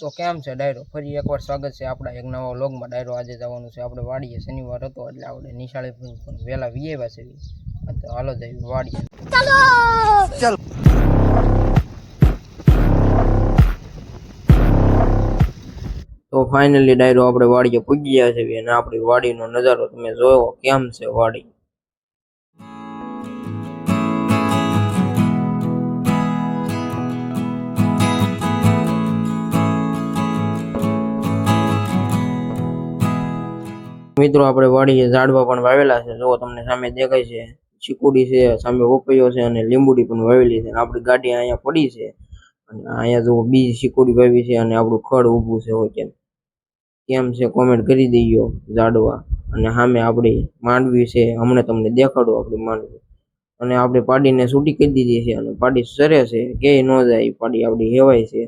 તો કેમ છે ડાયરો? ફરી એકવાર સ્વાગત છે આપણા એક નવા વ્લોગમાં. ડાયરો આજે જવાનું છે. આપણે વાડીએ. શનિવાર હતો એટલે આપણે નિશાળે પણ પણ વહેલા વીએ પાસે છે. તો હાલો જઈએ વાડીએ. તો ફાઇનલી ડાયરો આપણે વાડીએ પૂગી ગયા છે અને આપણી વાડીનો નજારો તમે જોયો. કેમ છે વાડી? મિત્રો, આપણે વાડીએ ઝાડવા પણ વાવેલા છે. જો તમને સામે દેખાય છે, ચીકુડી છે, સામે પપૈયો છે અને લીંબુડી પણ વાવેલી છે. અને આપણી ગાડી અહીંયા પડી છે. અને અહીંયા જો બીજી ચીકુડી વાવી છે અને આપણું ખડ ઊભું છે હોય કેમ કેમ છે કોમેન્ટ કરી દઈયો ઝાડવા. અને સામે આપણી માંડવી છે. હમણાં તમને દેખાડો આપણી માંડવી. અને આપણે પાડીને છૂટી કરી દીધી છે. અને પાડી સરે છે કે ન જાય. પાડી આપણી હેવાય છે.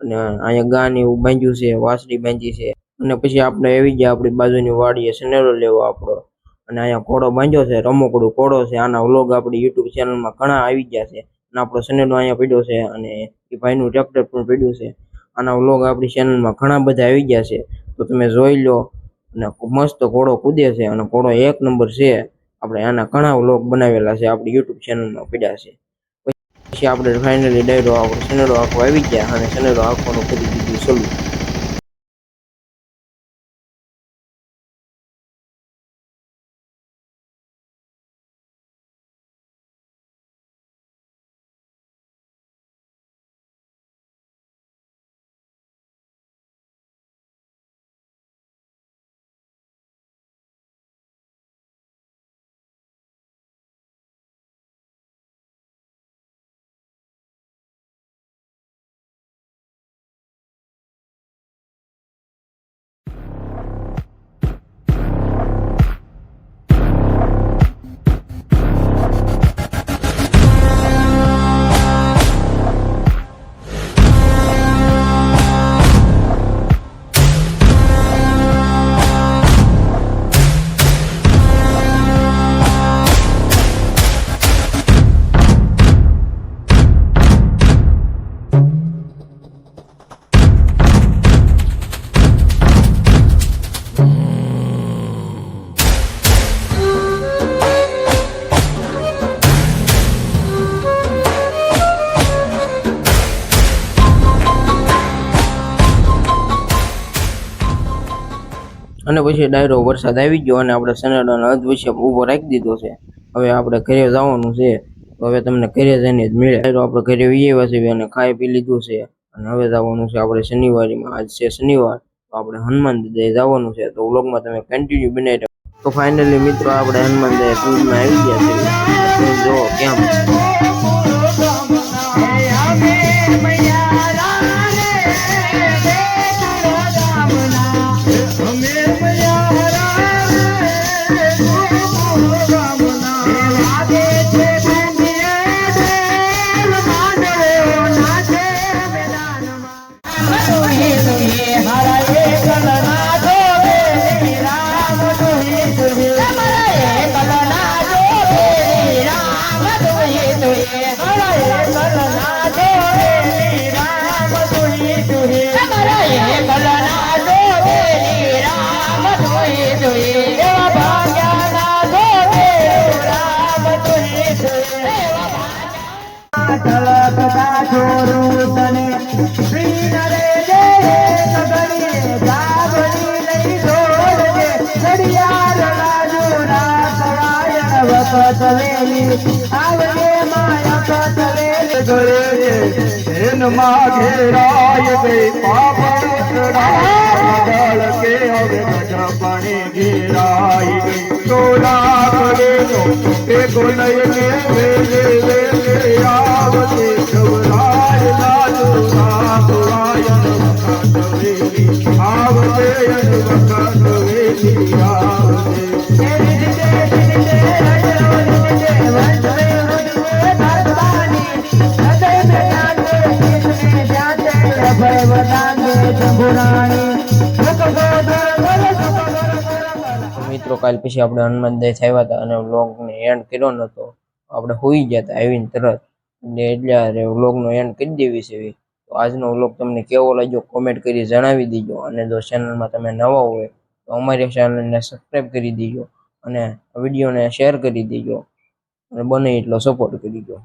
અને અહીંયા ગાન એવું બાંધ્યું છે, વાસળી બાંધી છે. અને પછી આપણે આવી ગયા આપણી બાજુની વાડીએ સનેરો લેવો આપણો. અને અહીંયા ઘોડો બાંધ્યો છે, રમકડું ઘોડો છે, આના વ્લોગ આપણી યુટ્યુબ ચેનલમાં ઘણા આવી ગયા છે. અને આપણો સનેરો અહીંયા પડ્યો છે અને એ ભાઈનું ટ્રેક્ટર પણ પડ્યું છે. આના વ્લોગ આપણી ચેનલમાં ઘણા બધા આવી ગયા છે. તો તમે જોઈ લો અને મસ્ત ઘોડો કૂદે છે અને ઘોડો એક નંબર છે. આપણે આના ઘણા વ્લોગ બનાવેલા છે આપણી યુટ્યુબ ચેનલમાં પડ્યા છે. પછી આપણે ફાઇનલી ડાયરો, આપણો સનેરો આખો આવી ગયા અને સનેરો આખોનું કરી દીધું સલું અને પછી ડાયરો વરસાદ આવી ગયો અને આપણે સનેડાનો વિશે ઊભો રાખી દીધો છે. હવે આપણે ઘરે જવાનું છે. તો હવે તમને ઘરે જઈને જ મળે. ડાયરો આપણે ઘરે આવ્યા છે અને ખાઈ પી લીધું છે. અને હવે જવાનું છે આપણે શનિવારીમાં. આજ છે શનિવાર. તો આપણે હનુમાન દાદાએ જવાનું છે. તો વ્લોગમાં તમે કન્ટિન્યુ બનાવી તો ફાઇનલી મિત્રો, આપણે હનુમાન દાદા ટૂરમાં આવી ગયા છે. જો, કેમ? ઘેરાય ગઈ પાપડ કે હવે પાણી ઘેરાય ગઈ તોલા કરે એ ગોલય ને વેલે વેલે આવતી ખવરાય લાજો રાય વેલી આવતે વખત કાલ પછી આપણે હનુમાન દેશ આવ્યા હતા અને વ્લોગને એન્ડ કર્યો નહોતો આપણે હોઈ ગયા હતા આવીને તરત. એટલે એટલે વ્લોગનો એન્ડ કરી દેવી છે તો આજનો વ્લોગ તમને કેવો લાગ્યો કોમેન્ટ કરી જણાવી દીજો. અને જો ચેનલમાં તમે નવા હોય તો અમારી ચેનલને સબસ્ક્રાઈબ કરી દીજો. અને વિડીયોને શેર કરી દીજો. અને બને એટલો સપોર્ટ કરી દો